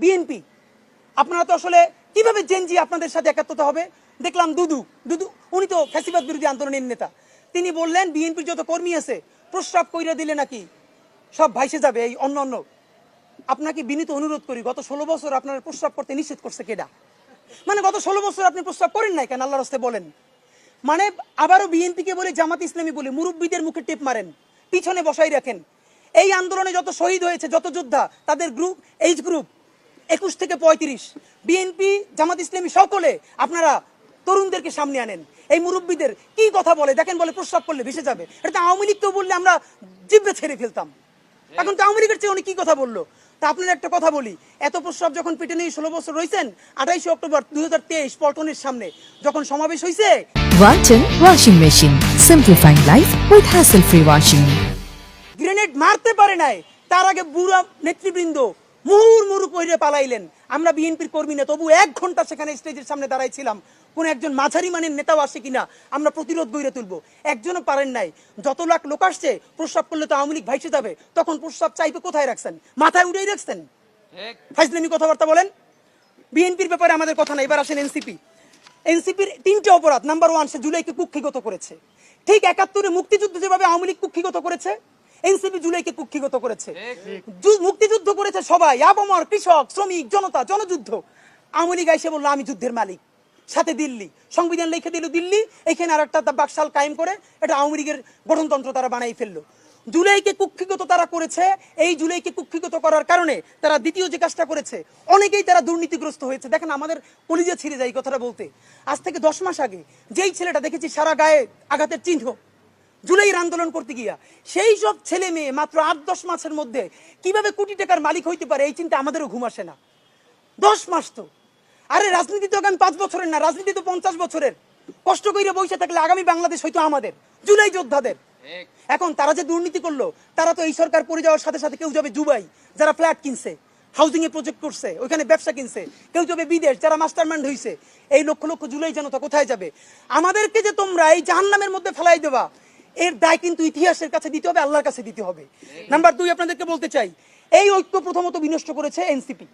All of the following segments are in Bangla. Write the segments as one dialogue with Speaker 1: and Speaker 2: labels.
Speaker 1: বিএনপি। আপনারা তো আসলে কীভাবে জেনজি আপনাদের সাথে একাত্মতা হবে? দেখলাম দুদু দুদু, উনি তো ফ্যাসিবাদ বিরোধী আন্দোলনের নেতা। তিনি বললেন, বিএনপির যত কর্মী আছে, প্রস্রাব কইরা দিলে নাকি সব ভাইসে যাবে এই অন্য অন্য। আপনাকে বিনীত অনুরোধ করি, গত ষোলো বছর আপনার প্রস্রাব করতে নিষেধ করছে কেডা? মানে গত ষোলো বছর আপনি প্রস্রাব করেন নাই কেন? আল্লাহ রাস্তে বলেন। মানে আবারও বিএনপিকে বলে, জামাত ইসলামী বলে, মুরব্বীদের মুখে টেপ মারেন, পিছনে বসাই রাখেন। এই আন্দোলনে যত শহীদ হয়েছে, যত যোদ্ধা, তাদের গ্রুপ এইজ গ্রুপ একুশ থেকে পঁয়ত্রিশ। বিএনপি জামাত ইসলামী সকলে আপনারা তরুণদেরকে সামনে আনেন। এই মুরব্বীদের কি কথা বলে? দেখেন বলে প্রস্রাব করলে ভেসে যাবে। এটা তো আওয়ামী লীগকেও বললে আমরা জিব্বে ছেড়ে ফেলতাম। এখন তো আওয়ামী লীগের চেয়ে উনি কি কথা বলল? তা আপনার একটা কথা বলি। এত প্রস্রাব যখন পেটে নিয়ে ষোলো বছর রয়েছেন আঠাইশে অক্টোবর দুই হাজার তেইশ পল্টনের সামনে যখন সমাবেশ হয়েছে
Speaker 2: Walton Washing Machine. Simplifying life with hassle-free washing.
Speaker 1: Grenade মারতে পারে নাই। তার আগে বুড়া নেতৃবৃন্দ মুহুর মুহু কইরে পালাইলেন। আমরা বিএনপির কর্মী না তবু এক ঘণ্টা সেখানে স্টেজের সামনে দাঁড়াইছিলাম। কোন একজন মাঝারি মানের নেতাও আসে কিনা আমরা প্রতিরোধ গড়ে তুলবো। একজনও পারেন নাই। যত লাখ লোক আসছে প্রস্রাব করলে তো আওয়ামী লীগ ভাইসে যাবে। তখন প্রস্রাব চাইবে কোথায় রাখছেন? মাথায় উঠেই রাখছেন? ফাইজলামি কথাবার্তা বলেন? বিএনপির ব্যাপারে আমাদের কথা না এবার আসেন এনসিপি। এনসিপির তিনটে অপরাধ নাম্বার ওয়ান সে জুলাইকে কুক্ষিগত করেছে। ঠিক একাত্তরে মুক্তিযুদ্ধ যেভাবে আওয়ামী লীগ কুক্ষিগত করেছে এনসিপি জুলাইকে কুক্ষিগত করেছে। মুক্তিযুদ্ধ করেছে সবাই আবমর কৃষক শ্রমিক জনতা জনযুদ্ধ। আওয়ামী লীগ এসে বলল আমি যুদ্ধের মালিক। সাথে দিল্লি সংবিধান লিখে দিল দিল্লি এখানে আর একটা বাকশাল কায়েম করে এটা আওয়ামী লীগের গঠনতন্ত্র তারা বানাই ফেলল। জুলাইকে কুক্ষিগত তারা করেছে এই জুলাইকে কুক্ষিগত করার কারণে তারা দ্বিতীয় যে কাজটা করেছে অনেকেই তারা দুর্নীতিগ্রস্ত হয়েছে। দেখেন আমাদের কলিজা ছিঁড়ে যায় কথাটা বলতে। আজ থেকে দশ মাস আগে যেই ছেলেটা দেখেছি সারা গায়ে আঘাতের চিহ্ন জুলাইয়ের আন্দোলন করতে গিয়া, সেই সব ছেলে মেয়ে মাত্র আট, দশ মাসের মধ্যে কীভাবে কোটি টাকার মালিক হইতে পারে এই চিন্তা আমাদেরও ঘুম আসে না। দশ মাস তো। আরে রাজনীতি তো আগামী পাঁচ বছরের না, রাজনীতি তো পঞ্চাশ বছরের। কষ্ট করে বসে থাকলে আগামী বাংলাদেশ হয়তো আমাদের, জুলাই যোদ্ধাদের। এখন তারা যে দুর্নীতি করল, তারা তো এই সরকার পড়ে যাওয়ার সাথে সাথে কেউ যাবে দুবাই, যারা ফ্ল্যাট কিনছে হাউজিং এ প্রজেক্ট করছে, ওইখানে ব্যবসা কিনছে, কেউ যাবে বিদেশ, যারা মাস্টার মাইন্ড হয়েছে এই লক্ষ লক্ষ জুলাই জনতা কোথায় যাবে? আমাদেরকে যে তোমরা এই জাহান্নামের মধ্যে ফেলাই দেবা এর দায় কিন্তু ইতিহাসের কাছে দিতে হবে, আল্লাহর কাছে দিতে হবে। নাম্বার দুই আপনাদেরকে বলতে চাই, এই ঐক্য প্রথমত বিনষ্ট করেছে এনসিপি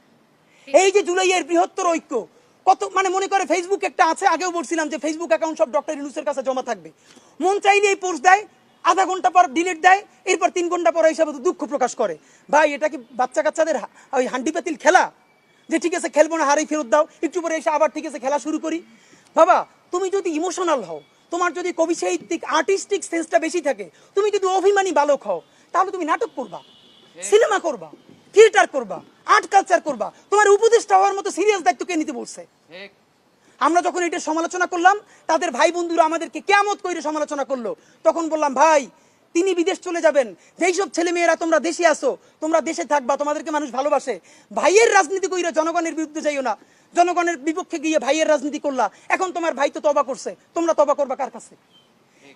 Speaker 1: এই যে জুলাইয়ের বৃহত্তর ঐক্য, কত মানে মনে করে ফেসবুক একটা আছে, আগেও বলছিলাম যে ফেসবুক অ্যাকাউন্ট সব ডক্টর ইউনুসের কাছে জমা থাকবে। মন চাইলে এই পোস্ট দেয়, আধা ঘণ্টা পর ডিলিট দেয়, এরপর তিন ঘণ্টা পর হিসাবে তো দুঃখ প্রকাশ করে। ভাই, এটা কি বাচ্চা কাচ্চাদের ওই হান্ডি পাতিল খেলা? যে ঠিক আছে, খেলব না, হারেই ফেরত দাও, একটু পরে এসে আবার ঠিক আছে, খেলা শুরু করি। বাবা, তুমি যদি ইমোশনাল হও তোমার যদি কবি সাহিত্যিক আর্টিস্টিক সেন্সটা বেশি থাকে তুমি যদি অভিমানী বালক হও তাহলে তুমি নাটক করবা সিনেমা করবা থিয়েটার করবা আর্ট কালচার করবা। তোমার উপদেষ্টা হওয়ার মতো সিরিয়াস দায়িত্ব কে নিতে বলছে? আমরা যখন এটা সমালোচনা করলাম তাদের ভাই বন্ধুরা আমাদেরকে কেমত করে সমালোচনা করল। তখন বললাম ভাই তিনি বিদেশ চলে যাবেন। যেই সব ছেলে মেয়েরা তোমরা দেশে আসো তোমরা দেশে থাকবা তোমাদেরকে মানুষ ভালোবাসে। ভাইয়ের রাজনীতি কইরা জনগণের বিরুদ্ধে যাইও না। জনগণের বিপক্ষে গিয়ে ভাইয়ের রাজনীতি করলা। এখন তোমার ভাই তো তবা করছে। তোমরা তবা করবা কার কাছে?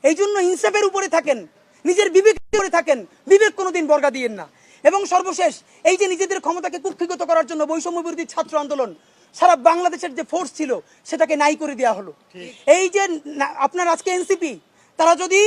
Speaker 1: এই জন্য ইনসাফের উপরে থাকেন নিজের বিবেকের উপরে থাকেন বিবেক কোনোদিন বর্গা দিয়েন না। এবং সর্বশেষ এই যে নিজেদের ক্ষমতাকে কুক্ষিগত করার জন্য বৈষম্য বিরোধী ছাত্র আন্দোলন সারা বাংলাদেশের যে ফোর্স ছিল সেটাকে নাই করে দেওয়া হলো। এই যে আপনার আজকে এনসিপি তারা যদি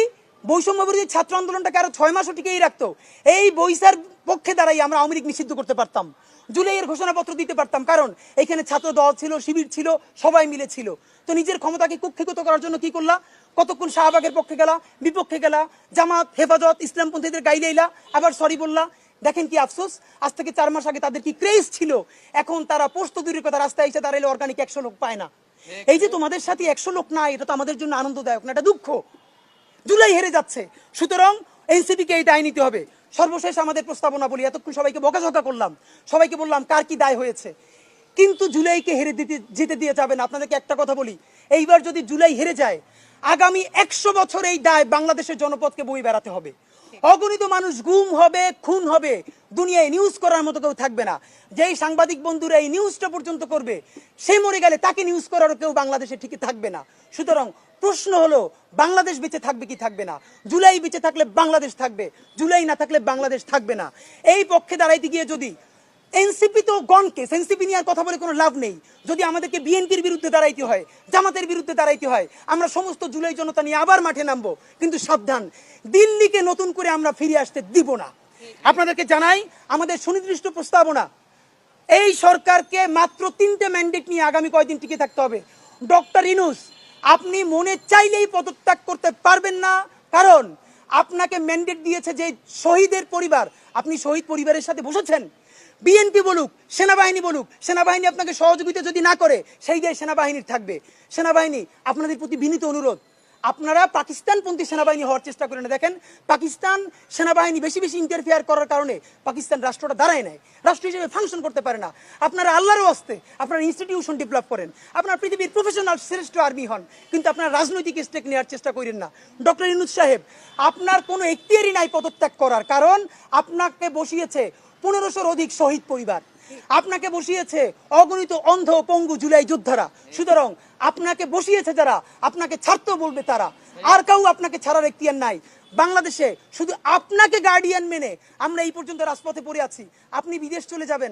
Speaker 1: বৈষম্য বিরোধী ছাত্র আন্দোলনটাকে আরও ছয় মাসও টিকেই রাখতো এই বৈশার পক্ষে দাঁড়াই আমরা আওয়ামী লীগ নিষিদ্ধ করতে পারতাম। জুলাইয়ের ঘোষণাপত্র দিতে পারতাম, কারণ এখানে ছাত্র দল ছিল, শিবির ছিল, সবাই মিলে ছিল। তো নিজের ক্ষমতাকে কুক্ষিগত করার জন্য কি করলা? কতক্ষণ শাহবাগের পক্ষে গেলা, বিপক্ষে গেলা, জামাত, হেফাজত, ইসলামপন্থীদের গাইলেইলা আবার সরি বললা। দেখেন কি আফসোস, আজ থেকে চার মাস আগে তাদের কি ক্রেজ ছিল? এখন তারা পোস্ত দূরের কথা, রাস্তায় এসে দাঁড়াইলে অর্গানিক একশো লোক পায় না। এই যে তোমাদের সাথে একশো লোক নাই, এটা তো আমাদের জন্য আনন্দদায়ক না, এটা দুঃখ। জুলাই হেরে যাচ্ছে, সুতরাং এনসিপিকে এই দায় নিতে হবে। সর্বশেষ আমাদের প্রস্তাবনা বলি, এতক্ষণ সবাইকে বকাঝকা করলাম। সবাইকে বললাম, কার কি দায় হয়েছে? কিন্তু জুলাইকে হেরে দিতে যেতে দিয়ে যাবেন। আপনাদেরকে একটা কথা বলি, এইবার যদি জুলাই হেরে যায়, আগামী একশো বছর এই দায় বাংলাদেশের জনপদকে বই বেড়াতে হবে। অগণিত মানুষ গুম হবে, খুন হবে, দুনিয়ায় নিউজ করার মতো কেউ থাকবে না। যেই সাংবাদিক বন্ধুরা এই নিউজটা পর্যন্ত করবে, সে মরে গেলে তাকে নিউজ করারও কেউ বাংলাদেশে ঠিকই থাকবে না। সুতরাং প্রশ্ন হলো, বাংলাদেশ বেঁচে থাকবে কি থাকবে না? জুলাই বেঁচে থাকলে বাংলাদেশ থাকবে, জুলাই না থাকলে বাংলাদেশ থাকবে না। এই পক্ষে দাঁড়াইতে গিয়ে যদি এনসিপি তো গন কেস এনসিপি নিয়ে আর কথা বলে কোনো লাভ নেই। যদি আমাদেরকে বিএনপির বিরুদ্ধে দাঁড়াইতে হয়, জামাতের বিরুদ্ধে দাঁড়াইতে হয়, আমরা সমস্ত জুলাই জনতা নিয়ে আবার মাঠে নামবো, কিন্তু সাবধান। দিল্লিকে নতুন করে আমরা ফিরে আসতে দিব না। আপনাদেরকে জানাই, আমাদের সুনির্দিষ্ট প্রস্তাবনা, এই সরকারকে মাত্র তিনটে ম্যান্ডেট নিয়ে আগামী কয়দিন টিকে থাকতে হবে? ডক্টর ইনুস আপনি মনে চাইলেই পদত্যাগ করতে পারবেন না। কারণ আপনাকে ম্যান্ডেট দিয়েছে যে শহীদের পরিবার, আপনি শহীদ পরিবারের সাথে বসেছেন। বিএনপি বলুক, সেনাবাহিনী বলুক, সেনাবাহিনী আপনাকে সহযোগিতা যদি না করে, সেই দেয় সেনাবাহিনীর থাকবে। সেনাবাহিনী আপনাদের প্রতি বিনীত অনুরোধ আপনারা পাকিস্তানপন্থী সেনাবাহিনী হওয়ার চেষ্টা করেন। না। দেখেন, পাকিস্তান সেনাবাহিনী বেশি বেশি ইন্টারফেয়ার করার কারণে পাকিস্তান রাষ্ট্রটা দাঁড়ায় নেয় রাষ্ট্র হিসেবে ফাংশন করতে পারে না। আপনারা আল্লাহরও আসতে আপনারা ইনস্টিটিউশন ডেভেলপ করেন। আপনার পৃথিবীর প্রফেশনাল শ্রেষ্ঠ আর্মি হন। কিন্তু আপনারা রাজনৈতিক স্টেক নেওয়ার চেষ্টা করেন না। ডক্টর ইনুজ সাহেব, আপনার কোনো এখতিয়ারই নাই পদত্যাগ করার। কারণ আপনাকে বসিয়েছে পনেরোশোর অধিক শহীদ পরিবার। আপনাকে বসিয়েছে অগণিত অন্ধ পঙ্গু জুলাই যোদ্ধারা। সুতরাং আপনাকে বসিয়েছে যারা, আপনাকে ছাড়তেও বলবে তারা। আর কাউ আপনাকে ছাড়ার এখতিয়ার নাই। বাংলাদেশে শুধু আপনাকে গার্ডিয়ান মেনে আমরা এই পর্যন্ত রাজপথে পড়ে আছি। আপনি বিদেশ চলে যাবেন